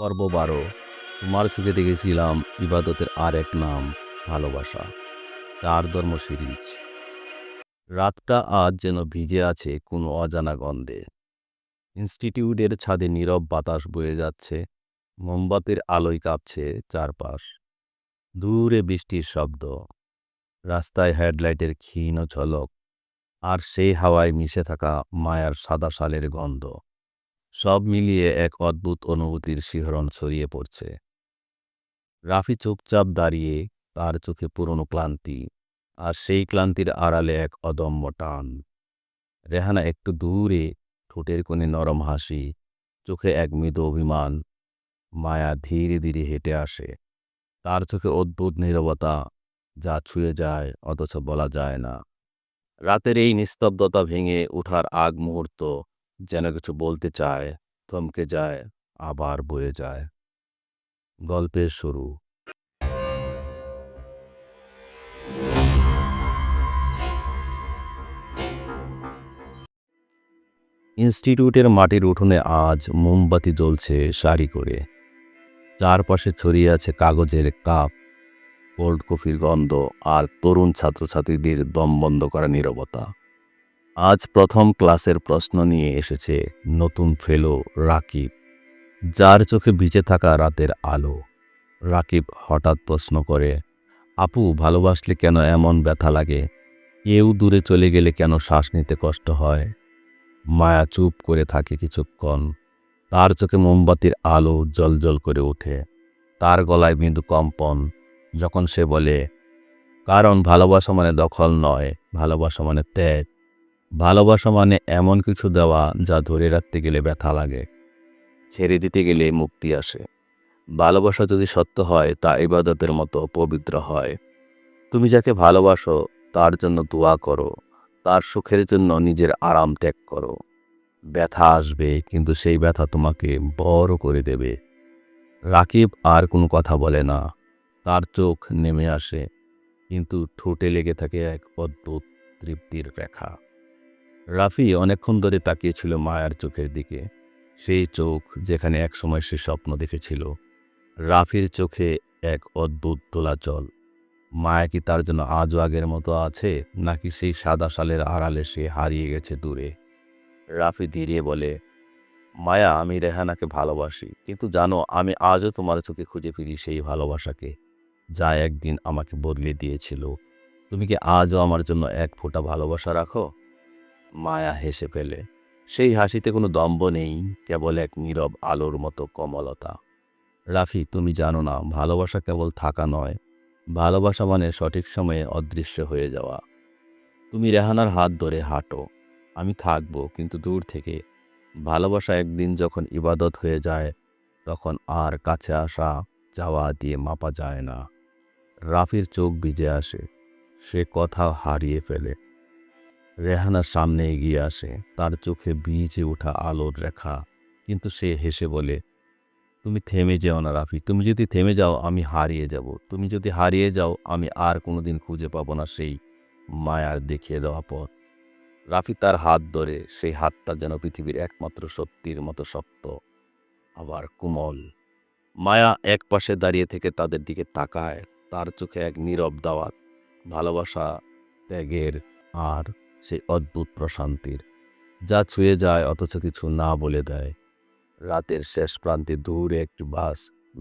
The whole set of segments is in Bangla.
পর্ব বারো। তোমার চোখে দেখেছিলাম ইবাদতের আর এক নাম, ভালোবাসা। চার ধর্ম সিরিজ। রাতটা আজ যেন ভিজে আছে কোনো অজানা গন্ধে। ইনস্টিটিউটের ছাদে নীরব বাতাস বয়ে যাচ্ছে, মোমবাতির আলোয় কাঁপছে চারপাশ। দূরে বৃষ্টির শব্দ। রাস্তায় হেডলাইটের ক্ষীণ ঝলক, আর সেই হাওয়ায় মিশে থাকা মায়ার সাদা শালের গন্ধ। সব মিলিয়ে এক অদ্ভুত অনুভূতির শিহরণ ছড়িয়ে পড়ছে। রাফি চুপচাপ দাঁড়িয়ে তার চোখে পুরনো ক্লান্তি আর সেই ক্লান্তির আড়ালে এক অদম্য টান। রেহানা একটু দূরে ঠোঁটের কোণে নরম হাসি, চোখে এক মৃদু অভিমান। মায়া ধীরে ধীরে হেঁটে আসে। তার চোখে অদ্ভুত নীরবতা যা ছুঁয়ে যায় অথচ বলা যায় না। রাতের এই নিস্তব্ধতা ভেঙে ওঠার আগ মুহূর্ত যেন কিছু বলতে চায়, থমকে যায়, আবার বয়ে যায়। গল্পের শুরু। ইনস্টিটিউটের মাটির উঠোনে আজ মোমবাতি জ্বলছে সারি করে। চারপাশে ছড়িয়ে আছে কাগজের কাপ, কোল্ড কফির গন্ধ আর তরুণ ছাত্রছাত্রীদের দম বন্ধ করা নীরবতা। আজ প্রথম ক্লাসের প্রশ্ন নিয়ে এসেছে নতুন ফেলো রাকিব। যার চোখে ভিজে থাকা রাতের আলো। রাকিব হঠাৎ প্রশ্ন করে, আপু, ভালোবাসলে কেন এমন ব্যথা লাগে? কেউ দূরে চলে গেলে কেন শ্বাস নিতে কষ্ট হয়? মায়া চুপ করে থাকে কিছুক্ষণ। তার চোখে মোমবাতির আলো জলজল করে ওঠে। তার গলায় মৃদু কম্পন, যখন সে বলে, কারণ ভালোবাসা মানে দখল নয়, ভালোবাসা মানে ত্যাগ। ভালোবাসা মানে এমন কিছু দেওয়া যা ধরে রাখতে গেলে ব্যথা লাগে। ছেড়ে দিতে গেলে মুক্তি আসে। ভালোবাসা যদি সত্য হয়, তা ইবাদতের মতো পবিত্র হয়। তুমি যাকে ভালোবাসো, তার জন্য দোয়া করো। তার সুখের জন্য নিজের আরাম ত্যাগ করো। ব্যথা আসবে, কিন্তু সেই ব্যথা তোমাকে বড় করে দেবে। রাকিব আর কোনো কথা বলে না। তার চোখ নেমে আসে, কিন্তু ঠোঁটে লেগে থাকে এক অদ্ভুত তৃপ্তির রেখা। রাফি অনেকক্ষণ ধরে তাকিয়েছিল মায়ার চোখের দিকে। সেই চোখ যেখানে একসময় সে স্বপ্ন দেখেছিল। রাফির চোখে এক অদ্ভুত দোলাচল মায়া কি তার জন্য আজও আগের মতো আছে, নাকি সেই সাদা সালের আড়ালে সে হারিয়ে গেছে দূরে? রাফি ধীরে বলে, মায়া, আমি রেহানাকে ভালোবাসি, কিন্তু জানো, আমি আজও তোমার চোখে খুঁজে ফিরি সেই ভালোবাসাকে, যা একদিন আমাকে বদলে দিয়েছিল। তুমি কি আজও আমার জন্য এক ফোঁটা ভালোবাসা রাখো? মায়া হেসে ফেলে। সেই হাসিতে কোনো দম্ভ নেই, কেবল এক নীরব আলোর মতো কমলতা। রাফি, তুমি জানো না, ভালোবাসা কেবল থাকা নয়, ভালোবাসা মানে সঠিক সময়ে অদৃশ্য হয়ে যাওয়া। তুমি রেহানার হাত ধরে হাঁটো, আমি থাকব, কিন্তু দূর থেকে। ভালোবাসা একদিন যখন ইবাদত হয়ে যায়, তখন আর কাছে আসা, যাওয়া দিয়ে মাপা যায় না। রাফির চোখ ভিজে আসে, সে কথা হারিয়ে ফেলে। রেহানার সামনে এগিয়ে আসে। তার চোখে ভিজে ওঠা আলোর রেখা। কিন্তু সে হেসে বলে, তুমি থেমে যেও না রাফি। তুমি যদি থেমে যাও, আমি হারিয়ে যাব। তুমি যদি হারিয়ে যাও, আমি আর কোনোদিন খুঁজে পাবো না সেই মায়ার দেখিয়ে দেওয়া পথ। রাফি তার হাত ধরে, সেই হাতটা যেন পৃথিবীর একমাত্র সত্যির মতো শক্ত, আবার কোমল। মায়া এক পাশে দাঁড়িয়ে থেকে তাদের দিকে তাকায়। তার চোখে এক নীরব দাওয়াত, ভালোবাসা, ত্যাগের আর সেই অদ্ভুত প্রশান্তির, যা ছুঁয়ে যায় অথচ কিছু না বলে দেয়। রাতের শেষ প্রান্তে দূরে একটি বাস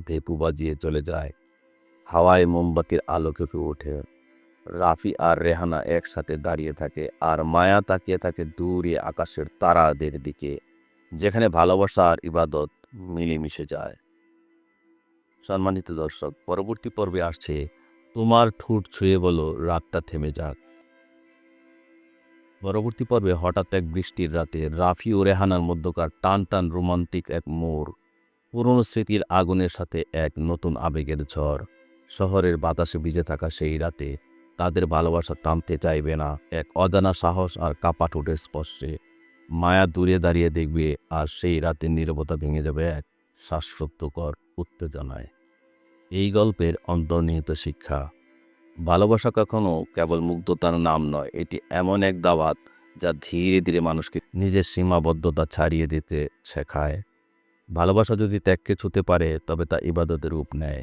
ভেপু বাজিয়ে চলে যায়। হাওয়ায় মোমবাতির আলো কেঁপে ওঠে। রাফি আর রেহানা একসাথে দাঁড়িয়ে থাকে আর মায়া তাকিয়ে থাকে দূরে আকাশের তারাদের দিকে, যেখানে ভালোবাসা আর ইবাদত মিলেমিশে যায়। সম্মানিত দর্শক, পরবর্তী পর্বে আসছে তোমার ঠোঁট ছুঁয়ে বলো, রাতটা থেমে যাক। পরবর্তী পর্বে হঠাৎ এক বৃষ্টির রাতে রাফি ও রেহানার মধ্যকার টান টান রোমান্টিক এক মোড়, পুরনো স্মৃতির আগুনের সাথে এক নতুন আবেগের ঝড়। শহরের বাতাসে ভিজে থাকা সেই রাতে তাদের ভালোবাসা টানতে চাইবে না এক অজানা সাহস আর কাপা ঠোঁটের স্পর্শে। মায়া দূরে দাঁড়িয়ে দেখবে আর সেই রাতের নীরবতা ভেঙে যাবে এক শ্বাসরুদ্ধকর উত্তেজনায়। এই গল্পের অন্তর্নিহিত শিক্ষা ভালোবাসা কখনো কেবল মুগ্ধতার নাম নয়, এটি এমন এক দাওয়াত যা ধীরে ধীরে মানুষকে নিজের সীমাবদ্ধতা ছাড়িয়ে দিতে শেখায়। ভালোবাসা যদি ত্যাগকে ছুতে পারে, তবে তা ইবাদতের রূপ নেয়।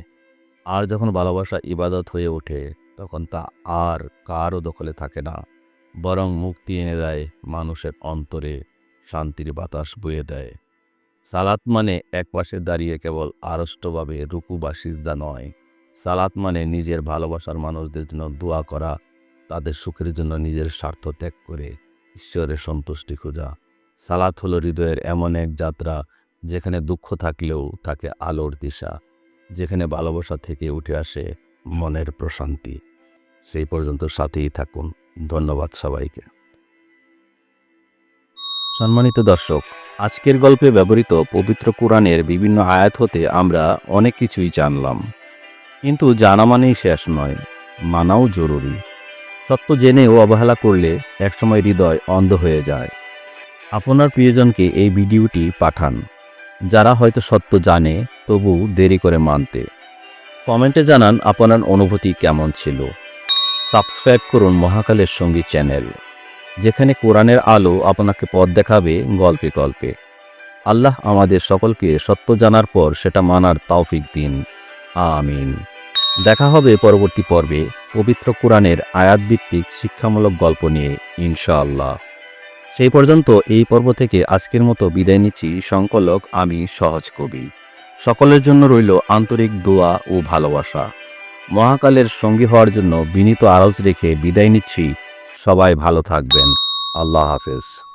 আর যখন ভালোবাসা ইবাদত হয়ে ওঠে, তখন তা আর কারও দখলে থাকে না, বরং মুক্তি এনে দেয় মানুষের অন্তরে শান্তির বাতাস বয়ে দেয়। সালাত মানে এক পাশে দাঁড়িয়ে কেবল আড়ষ্টভাবে রুকু বা সিজদা নয় সালাত মানে নিজের ভালোবাসার মানুষদের জন্য দোয়া করা, তাদের সুখের জন্য নিজের স্বার্থ ত্যাগ করে ঈশ্বরের সন্তুষ্টি খোঁজা। সালাত হলো হৃদয়ের এমন এক যাত্রা যেখানে দুঃখ থাকলেও থাকে আলোর দিশা, যেখানে ভালোবাসা থেকে উঠে আসে মনের প্রশান্তি। সেই পর্যন্ত সাথেই থাকুন। ধন্যবাদ সবাইকে। সম্মানিত দর্শক, আজকের গল্পে ব্যবহৃত পবিত্র কোরআনের বিভিন্ন আয়াত হতে আমরা অনেক কিছুই জানলাম। কিন্তু জানা মানেই শেষ নয়, মানাও জরুরি। সত্য জেনেও অবহেলা করলে একসময় হৃদয় অন্ধ হয়ে যায়। আপনার প্রিয়জনকে এই ভিডিওটি পাঠান, যারা হয়তো সত্য জানে, তবু দেরি করে মানতে। কমেন্টে জানান আপনার অনুভূতি কেমন ছিল। সাবস্ক্রাইব করুন মহাকালের সঙ্গী চ্যানেল, যেখানে কোরআনের আলো আপনাকে পথ দেখাবে গল্পে গল্পে। আল্লাহ আমাদের সকলকে সত্য জানার পর সেটা মানার তৌফিক দিন। আমিন। দেখা হবে পরবর্তী পর্বে পবিত্র কোরআনের আয়াতভিত্তিক শিক্ষামূলক গল্প নিয়ে, ইনশাআল্লাহ। সেই পর্যন্ত এই পর্ব থেকে আজকের মতো বিদায় নিচ্ছি। সংকলক আমি সহজ কবি। সকলের জন্য রইল আন্তরিক দোয়া ও ভালোবাসা। মহাকালের সঙ্গী হওয়ার জন্য বিনীত আরজ রেখে বিদায় নিচ্ছি। সবাই ভালো থাকবেন। আল্লাহ হাফেজ।